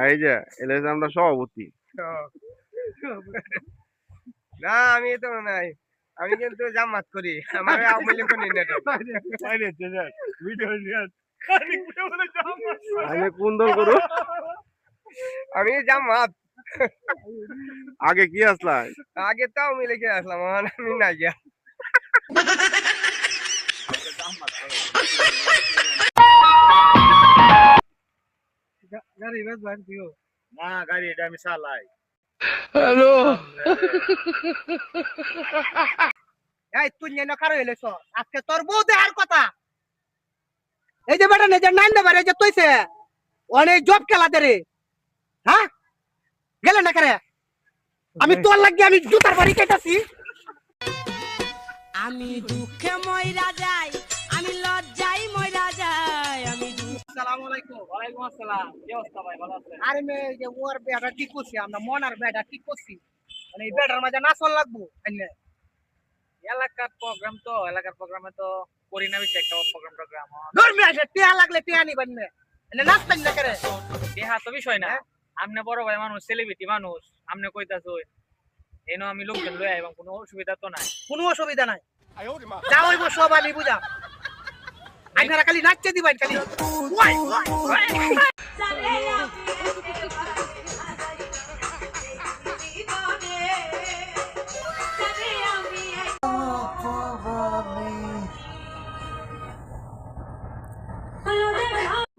এই যে এলে আমরা সভাপতি। না আমি তো নাই আমি কিন্তু জামাত করি আমার আওয়ামী লীগ করি না আমি কোন দল করু আমি জামাত। আগে কি আসলা? আগে তো আওয়ামী লীগে আসলাম আমি না গিয়া গাড়ি বেশ ভাই দিও না গাড়ি এটা আমি চালাই। এই তুই যেন কারও এলেছ আজকে তোর বউ দেহার কথা। এই যে বেটা নিজের নাইন দেবার এই যে তুইছে অনেক জব খেলা দে রে। হ্যাঁ? গেলে না করে? আমি তোর লাগি আমি জুতার বাড়ি কেটেছি। আমি দুঃখে ময়রা যাই। আলাইকুম ওয়ালাইকুম আসসালাম কি অবস্থা ভাই ভালো আছেন আরে মে যে ওর বেটা ঠিক করছি আমরা মনার বেটা ঠিক করছি মানে এই বেটার মাঝে নাচন লাগবো এলাকার প্রোগ্রাম তো এলাকার প্রোগ্রামে তো করি না বেশি একটা প্রোগ্রাম টোগ্রাম ধর আসে টিয়া লাগলে টিয়া নিবেন মে এনে নাচতেন না করে দেহা তো বিষয় না আমনে বড় ভাই মানুষ সেলিব্রিটি মানুষ আমনে কইতাছ এনো আমি লোকজন লই এবং কোনো অসুবিধা তো নাই কোনো অসুবিধা নাই যা হইব সব আমি বুঝা আপনারা খালি নাচতে দিবেন খালি।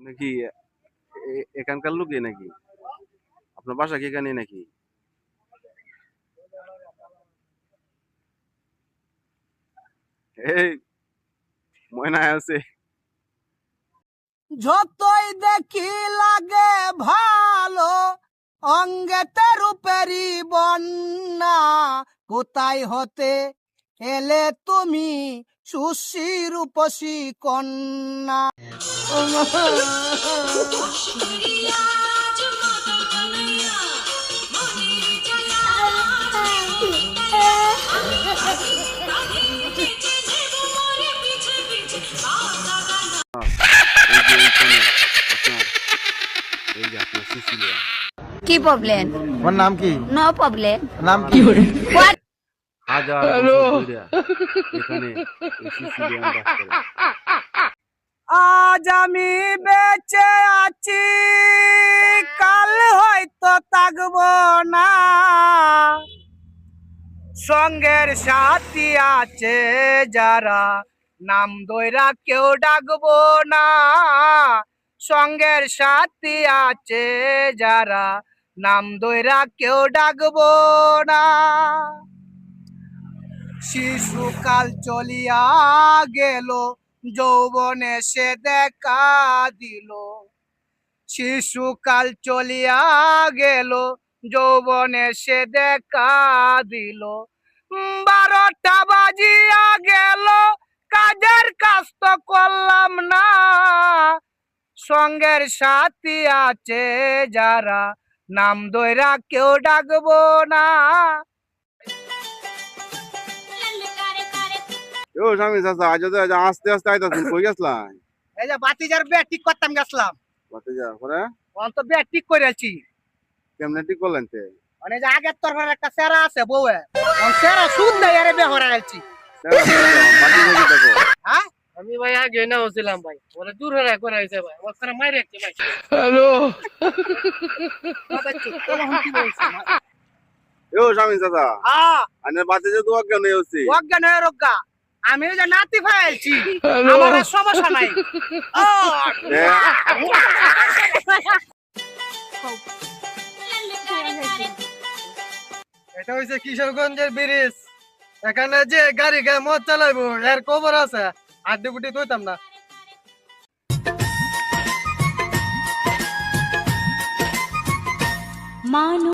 নাকি এখানকার লোকই নাকি? আপনার বাসা কি এখানে নাকি? এই, ময়না আছে। যতই দেখি লাগে ভালো অঙ্গেতে রূপেরই বন্যা কোথায় হতে এলে তুমি সুশী রূপসী কন্যা? এই যে এইখানে আপনার এই কি প্রবলেম তোমার নাম কি? নো প্রবলেম নাম কি? হাজার এখানে আজ আমি বেঁচে আছি কাল হয়তো থাকব না। সঙ্গের সাথী আছে যারা নাম দইরা কেউ ডাকবো না। সঙ্গের সাথী আছে যারা, নাম দইরা কেউ ডাকবো না। শিশুকাল চলিয়া গেল, যৌবনে সে দেখা দিল। শিশুকাল চলিয়া গেল, যৌবনে সে দেখা দিল। বারোটা বাজিয়া গেল, কাজের কাজ সঙ্গের সাথী আছে যারা নাম দইরা কেউ ডাকবো না। ও স্বামী চাচা আজ তো আজ আস্তে আস্তে আইতাছেন কই গেছলাম এই যে বাতিজার বে ঠিক করতাম গেছিলাম। বাতে যা পরে? অন তো বে ঠিক করে আছি কেমনে ঠিক করলেন তে? মানে যে আগের তরফের একটা সেরা আছে বউয়ে অন সেরা সুদ দেয় আরে বে হরা গেছি হ্যাঁ? আমি ভাই আগে না ভাই। ওরা দূর হয়ে করে আইছে ভাই। ওখানে মাইরে রাখছে ভাই স্বামী চাচা। আ, আনে বাতে যে তো অজ্ঞান হয়ে হচ্ছে অজ্ঞান হয়ে রোগা। আমি ওই যে নাতি ফাইলছি। আমার সমস্যা নাই। ও, এটা হইছে কিশোরগঞ্জের ব্রিজ। এখানে যে গাড়ি গায়ে মদ চালাইবো এর খবর আছে। আড্ডি গুটি তুইতাম না। মানুষ